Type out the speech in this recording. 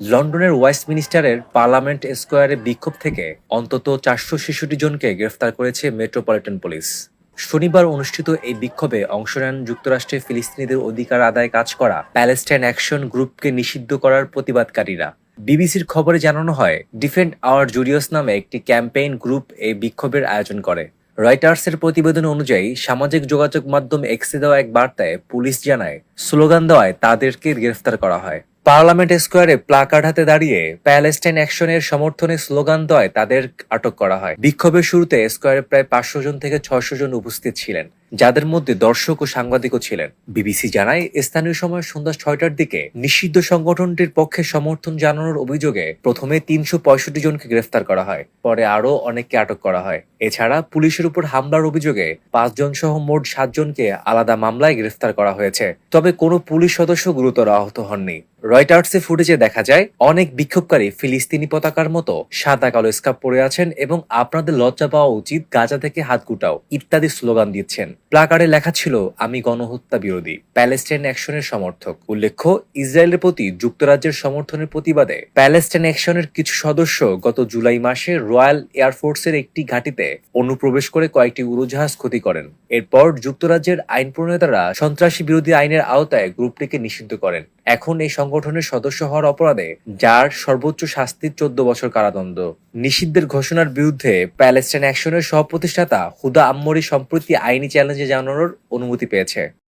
লন্ডনের ওয়েস্টমিনিস্টারের পার্লামেন্ট স্কোয়ারে বিক্ষোভ থেকে অন্তত চারশো ছেষট্টি জনকে গ্রেফতার করেছে মেট্রোপলিটন পুলিশ। শনিবার অনুষ্ঠিত এই বিক্ষোভে অংশ নেন যুক্তরাষ্ট্রে ফিলিস্তিনিদের অধিকার আদায় কাজ করা প্যালেস্টাইন অ্যাকশন গ্রুপকে নিষিদ্ধ করার প্রতিবাদকারীরা। বিবিসির খবরে জানানো হয়, ডিফেন্ড আওয়ার জুরিয়স নামে একটি ক্যাম্পেইন গ্রুপ এই বিক্ষোভের আয়োজন করে। রয়টার্সের প্রতিবেদন অনুযায়ী, সামাজিক যোগাযোগ মাধ্যম এক্সে দেওয়া এক বার্তায় পুলিশ জানায়, স্লোগান দেওয়ায় তাদেরকে গ্রেফতার করা হয়। পার্লামেন্ট স্কোয়ারে প্লাকার্ড হাতে দাঁড়িয়ে প্যালেস্টাইন অ্যাকশনের সমর্থনে স্লোগান দেওয়ায় তাদের আটক করা হয়। বিক্ষোভের শুরুতে স্কোয়ারে প্রায় পাঁচশো জন থেকে ছয়শো জন উপস্থিত ছিলেন, যাদের মধ্যে দর্শক ও সাংবাদিকও ছিলেন। বিবিসি জানায়, স্থানীয় সময় সন্ধ্যা ছয়টার দিকে নিষিদ্ধ সংগঠনটির পক্ষে সমর্থন জানানোর অভিযোগে প্রথমে তিনশো পঁয়ষট্টি জনকে গ্রেফতার করা হয়, পরে আরও অনেককে আটক করা হয়। এছাড়া পুলিশের উপর হামলার অভিযোগে পাঁচজন সহ মোট সাতজনকে আলাদা মামলায় গ্রেফতার করা হয়েছে। তবে কোনো পুলিশ সদস্য গুরুতর আহত হননি। রয়টার্সে ফুটেজে দেখা যায়, অনেক বিক্ষোভকারী ফিলিস্তিনি পতাকার মতো সাদা কালো স্কার্ফ পরে আছেন এবং আপনাদের লজ্জা পাওয়া উচিত গাজা থেকে হাত গুটাও, ইত্যাদি স্লোগান দিচ্ছেন। প্লাকারে লেখা ছিল, আমি গণহত্যা বিরোধী, প্যালেস্টাইন অ্যাকশনের সমর্থক। উল্লেখ্য, ইসরায়েলের প্রতি যুক্তরাজ্যের সমর্থনের প্রতিবাদে প্যালেস্টাইন অ্যাকশনের কিছু সদস্য গত জুলাই মাসে রয়্যাল এয়ারফোর্সের একটি ঘাঁটিতে অনুপ্রবেশ করে কয়েকটি উড়োজাহাজ ক্ষতি করেন। এরপর যুক্তরাজ্যের আইন প্রণেতারা সন্ত্রাসী বিরোধী আইনের আওতায় গ্রুপটিকে নিষিদ্ধ করেন। এখন এই সংগঠনের সদস্য হওয়ার অপরাধে, যার সর্বোচ্চ শাস্তি চোদ্দ বছর কারাদণ্ড। নিষিদ্ধের ঘোষণার বিরুদ্ধে প্যালেস্টাইন অ্যাকশনের সহ প্রতিষ্ঠাতা হুদা আম্মরি সম্প্রতি আইনি চ্যালেঞ্জে জানানোর অনুমতি পেয়েছে।